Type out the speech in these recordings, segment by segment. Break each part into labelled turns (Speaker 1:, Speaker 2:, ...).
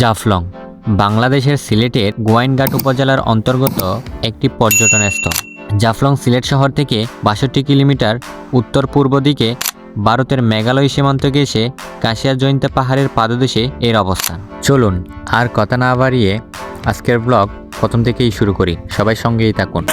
Speaker 1: জাফলং, বাংলাদেশের সিলেটের গোয়াইনঘাট উপজেলার অন্তর্গত একটি পর্যটন স্থল। জাফলং সিলেট শহর থেকে বাষট্টি কিলোমিটার উত্তর পূর্ব দিকে ভারতের মেঘালয় সীমান্ত ঘেঁষে কাশিয়া জয়ন্তা পাহাড়ের পাদদেশে এর অবস্থান। চলুন আর কথা না বাড়িয়ে আজকের ব্লগ প্রথম থেকেই শুরু করি। সবাই সঙ্গেই থাকুন।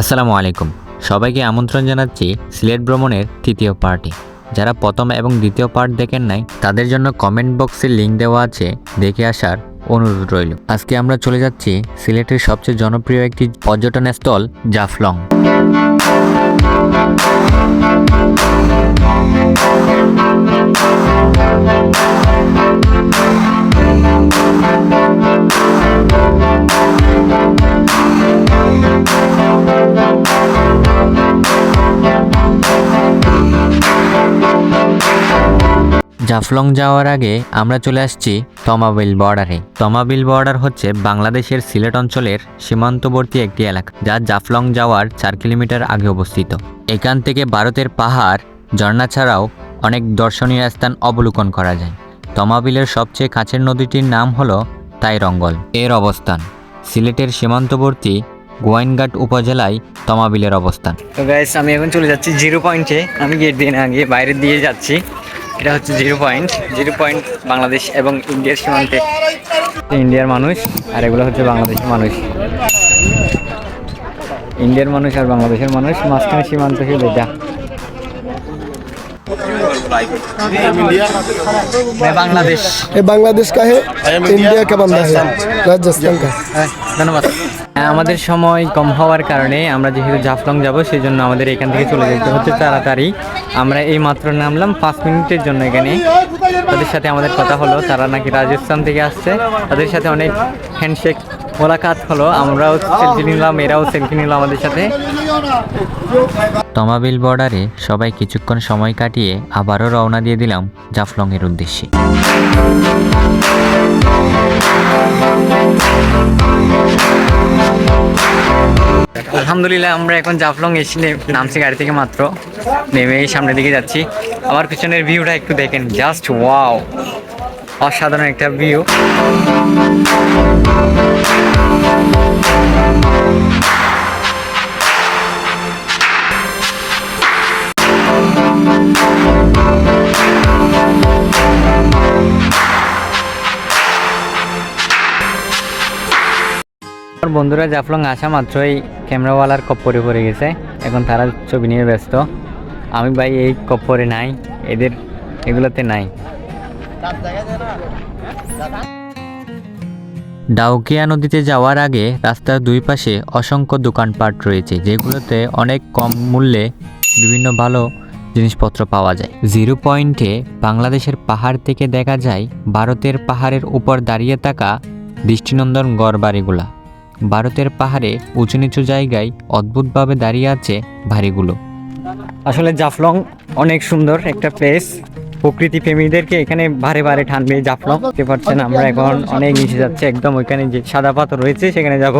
Speaker 1: আসসালামু আলাইকুম। সবাইকে আমন্ত্রণ জানাচ্ছি সিলেট ভ্রমণের তৃতীয় পার্টি। যারা প্রথম এবং দ্বিতীয় পার্ট দেখেন নাই, তাদের জন্য কমেন্ট বক্সে লিঙ্ক দেওয়া আছে, দেখে আসার অনুরোধ রইল। আজকে আমরা চলে যাচ্ছি সিলেটের সবচেয়ে জনপ্রিয় একটি পর্যটন স্থল, জাফলং। জাফলং যাওয়ার আগে আমরা চলে আসছি তমাবিল বর্ডারে। তমাবিল বর্ডার হচ্ছে বাংলাদেশের সিলেট অঞ্চলের সীমান্তবর্তী একটি এলাকা, যা জাফলং যাওয়ার চার কিলোমিটার আগে অবস্থিত। এখান থেকে ভারতের পাহাড়, ঝর্ণা ছাড়াও অনেক দর্শনীয় স্থান অবলোকন করা যায়। তমাবিলের সবচেয়ে কাছের নদীটির নাম হলো তাইরঙ্গল। এর অবস্থান, সিলেটের সীমান্তবর্তী গোয়াইনঘাট উপজেলায় তমাবিলের অবস্থান।
Speaker 2: আমি এখন চলে যাচ্ছি জিরো পয়েন্টে। আমি গেট দিয়ে না, গিয়ে বাইরের দিয়ে যাচ্ছি। এটা হচ্ছে zero point zero point Bangladesh এবং ইন্ডিয়ার সীমান্তে। ইন্ডিয়ার মানুষ, আর এগুলো হচ্ছে বাংলাদেশের মানুষ। ইন্ডিয়ার মানুষ আর বাংলাদেশের মানুষ, মাঝখানে সীমান্ত হিসেবে এটা। বাংলাদেশ
Speaker 3: ইন্ডিয়া।
Speaker 2: হ্যাঁ, ধন্যবাদ। আমাদের সময় কম হওয়ার কারণে আমরা যেহেতু জাফলং যাব সেই জন্য আমাদের এখান থেকে চলে যেতে হচ্ছে তাড়াতাড়ি। আমরা এই মাত্র নামলাম পাঁচ মিনিটের জন্য এখানে। তাদের সাথে আমাদের কথা হলো তারা নাকি রাজস্থান থেকে আসছে। তাদের সাথে অনেক হ্যান্ডশেক মোলাকাত হলো আমরাও সেলফি নিলাম এরাও সেলফি নিল আমাদের সাথে।
Speaker 1: তমাবিল বর্ডারে সবাই কিছুক্ষণ সময় কাটিয়ে আবারও রওনা দিয়ে দিলাম জাফলংয়ের উদ্দেশ্যে।
Speaker 2: আলহামদুলিল্লাহ আমরা এখন জাফলং এসে নামছি গাড়ি থেকে মাত্র। নেমে সামনের দিকে যাচ্ছি। আমার পিছনের ভিউটা একটু দেখেন জাস্ট ওয়াও অসাধারণ একটা ভিউ আমার বন্ধুরা, জাফলং আসা মাত্রই ক্যামেরাওয়ালার কপ্পরে পড়ে গেছে। এখন তারা ছবি নিয়ে ব্যস্ত। আমি ভাই এই কপ্পরে নাই, এদের এগুলোতে নাই।
Speaker 1: ডাউকিয়া নদীতে যাওয়ার আগে রাস্তার দুই পাশে অসংখ্য দোকানপাট রয়েছে, যেগুলোতে অনেক কম মূল্যে বিভিন্ন ভালো জিনিসপত্র পাওয়া যায়। জিরো পয়েন্টে বাংলাদেশের পাহাড় থেকে দেখা যায়, ভারতের পাহাড়ের উপর দাঁড়িয়ে থাকা দৃষ্টিনন্দন গড় বাড়িগুলা। ভারতের পাহাড়ে উঁচু নিচু জায়গায় অদ্ভুতভাবে দাঁড়িয়ে আছে বাড়িগুলো।
Speaker 2: আসলে জাফলং অনেক সুন্দর একটা প্লেস প্রকৃতি প্রেমীদেরকে এখানে বারে বারে টানবে এই জাফলং। দেখতে পাচ্ছেন, আমরা এখন অনেক নিচে যাচ্ছে, একদম ওইখানে যে সাদা পাথর রয়েছে, সেখানে যাব।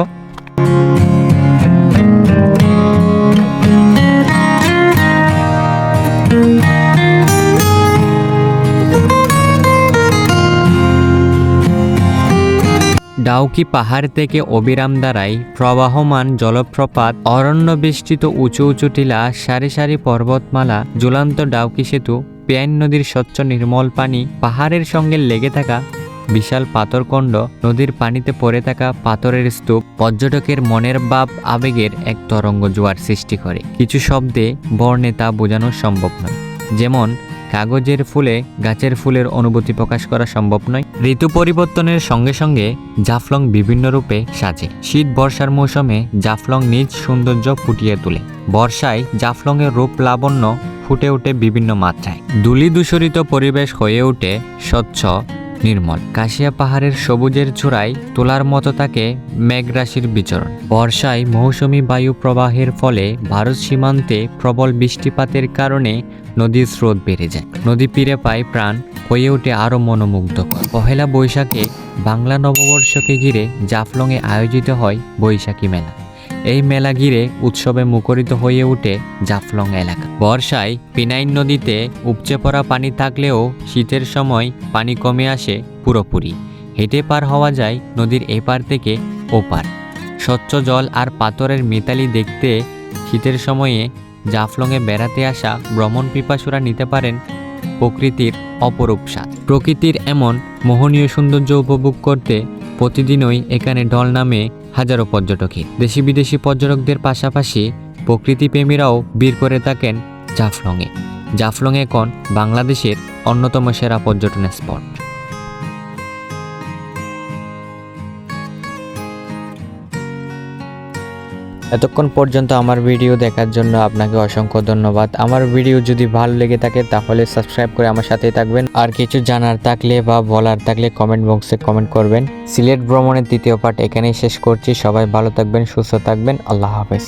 Speaker 1: ডাউকি পাহাড় থেকে অবিরাম দ্বারাই প্রবাহমান জলপ্রপাত অরণ্য বেষ্টিত উঁচু উঁচু টিলা, সারি সারি পর্বতমালা, ঝুলন্ত ডাউকি সেতু পেয়াইন নদীর স্বচ্ছ নির্মল পানি পাহাড়ের সঙ্গে লেগে থাকা বিশাল পাথরকণ্ড নদীর পানিতে পড়ে থাকা পাথরের স্তূপ পর্যটকের মনের ভাব আবেগের এক তরঙ্গ জোয়ার সৃষ্টি করে। কিছু শব্দে বর্ণে তা বোঝানো সম্ভব নয়। যেমন, কাগজের ফুলে গাছের ফুলের অনুভূতি প্রকাশ করা সম্ভব নয়। ঋতু পরিবর্তনের সঙ্গে সঙ্গে জাফলং বিভিন্ন রূপে সাজে। শীত বর্ষার মৌসুমে জাফলং নিজ সৌন্দর্য ফুটিয়ে তোলে। বর্ষায় জাফলংয়ের রূপ লাবণ্য ফুটে ওঠে বিভিন্ন মাত্রায়। দুলি দূষরিত পরিবেশ হয়ে ওঠে স্বচ্ছ, নির্মল। কাশিয়া পাহাড়ের সবুজের চূড়ায় তোলার মতো থাকে মেঘরাশির বিচরণ। বর্ষায় মৌসুমী বায়ু প্রবাহের ফলে ভারত সীমান্তে প্রবল বৃষ্টিপাতের কারণে নদীর স্রোত বেড়ে যায়। নদী তীরে পায় প্রাণ, হয়ে ওঠে আরও মনোমুগ্ধকর। পহেলা বৈশাখে বাংলা নববর্ষকে ঘিরে জাফলংয়ে আয়োজিত হয় বৈশাখী মেলা। এই মেলা ঘিরে উৎসবে মুখরিত হয়ে ওঠে জাফলং এলাকা। বর্ষায় পিনাইন নদীতে উপচে পড়া পানি থাকলেও শীতের সময় পানি কমে আসে পুরোপুরি। হেঁটে পার হওয়া যায় নদীর এপার থেকে ওপার। স্বচ্ছ জল আর পাথরের মেতালি দেখতে শীতের সময়ে জাফলংয়ে বেড়াতে আসা ভ্রমণ পিপাসুরা নিতে পারেন প্রকৃতির অপরূপ স্বাদ। প্রকৃতির এমন মোহনীয় সৌন্দর্য উপভোগ করতে প্রতিদিনই এখানে ঢল নামে হাজারো পর্যটকে দেশি বিদেশি পর্যটকদের পাশাপাশি প্রকৃতিপ্রেমীরাও বীর করে থাকেন জাফলংয়ে। জাফলং এখন বাংলাদেশের অন্যতম সেরা পর্যটন স্পট। এতক্ষণ পর্যন্ত আমার ভিডিও দেখার জন্য আপনাকে অসংখ্য ধন্যবাদ। আমার ভিডিও যদি ভালো লেগে থাকে, তাহলে সাবস্ক্রাইব করে আমার সাথেই থাকবেন। আর কিছু জানার থাকলে বা বলার থাকলে কমেন্ট বক্সে কমেন্ট করবেন। সিলেট ভ্রমণের দ্বিতীয় পার্ট এখানেই শেষ করছি। সবাই ভালো থাকবেন, সুস্থ থাকবেন। আল্লাহ হাফেজ।